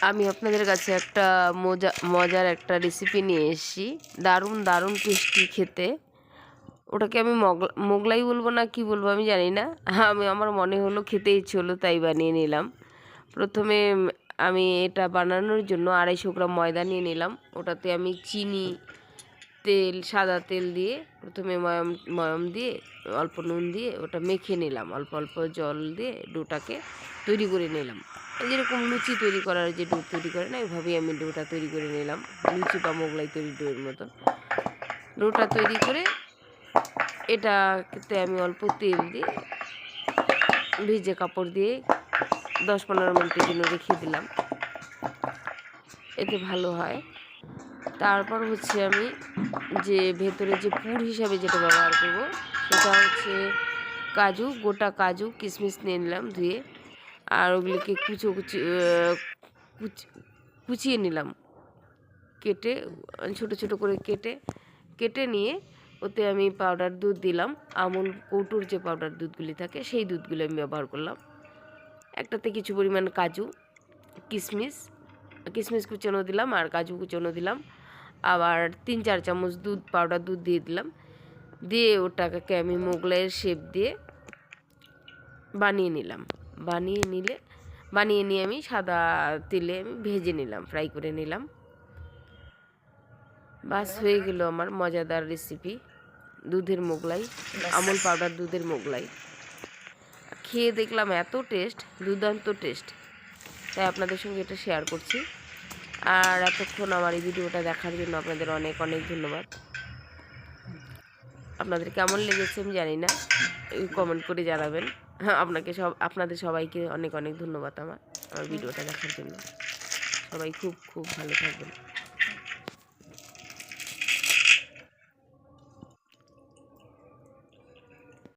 আমি আপনাদের কাছে একটা মজা, মজার একটা রেসিপি নিয়ে এসেছি। দারুণ দারুণ টেস্টি খেতে। ওটাকে আমি মগলা মোগলাই বলব না কি বলব আমি জানি না। আমি, আমার মনে হলো খেতে ইচ্ছে হলো তাই বানিয়ে নিলাম। প্রথমে আমি এটা বানানোর জন্য আড়াইশো গ্রাম ময়দা নিয়ে নিলাম। ওটাতে আমি চিনি তেল, সাদা তেল দিয়ে প্রথমে ময়ম ময়ম দিয়ে, অল্প নুন দিয়ে ওটা মেখে নিলাম। অল্প অল্প জল দিয়ে ডোটাকে তৈরি করে নিলাম। যেরকম লুচি তৈরি করার যে ডো তৈরি করে না, ওইভাবেই আমি ডোটা তৈরি করে নিলাম। লুচি বা মোগলাই তৈরি ডোয়ের মতো ডোটা তৈরি করে এটাতে আমি অল্প তেল দিয়ে ভিজে কাপড় দিয়ে দশ পনেরো মিনিটের জন্য রেখে দিলাম। এতে ভালো হয়। তারপর হচ্ছে আমি যে ভেতরে যে পুর হিসাবে যেটা ব্যবহার করব, সেটা হচ্ছে কাজু, গোটা কাজু, কিশমিশ নিয়ে নিলাম ধুয়ে, আর ওগুলিকে কুচো কুচি কুচ- কুচিয়ে নিলাম। কেটে, ছোট ছোট করে কেটে কেটে নিয়ে ওতে আমি পাউডার দুধ দিলাম, আমুল কৌটোর যে পাউডার দুধগুলি থাকে, সেই দুধগুলো আমি ব্যবহার করলাম। একটাতে কিছু পরিমাণ কাজু, কিশমিশ কিশমিশ কুচানো দিলাম আর কাজু কুচানো দিলাম। আবার তিন চার চামচ দুধ পাউডার দুধ দিয়ে দিলাম। দিয়ে ওটাকে আমি মোগলাইয়ের শেপ দিয়ে বানিয়ে নিলাম। বানিয়ে নিলে বানিয়ে নিয়ে আমি সাদা তেলে আমি ভেজে নিলাম ফ্রাই করে নিলাম। বাস হয়ে গেল আমার মজাদার রেসিপি দুধের মোগলাই আমল পাউডার দুধের মোগলাই। খেয়ে দেখলাম এত টেস্ট দুর্দান্ত টেস্ট তাই আপনাদের সঙ্গে এটা শেয়ার করছি। আর এতক্ষণ আমার এই ভিডিওটা দেখার জন্য আপনাদের অনেক অনেক ধন্যবাদ। আপনাদের কেমন লেগেছে আমি জানি না কমেন্ট করে জানাবেন। হ্যাঁ আপনাকে সব, আপনাদের সবাইকে অনেক অনেক ধন্যবাদ আমার আমার ভিডিওটা দেখার জন্য। সবাই খুব খুব ভালো থাকবেন।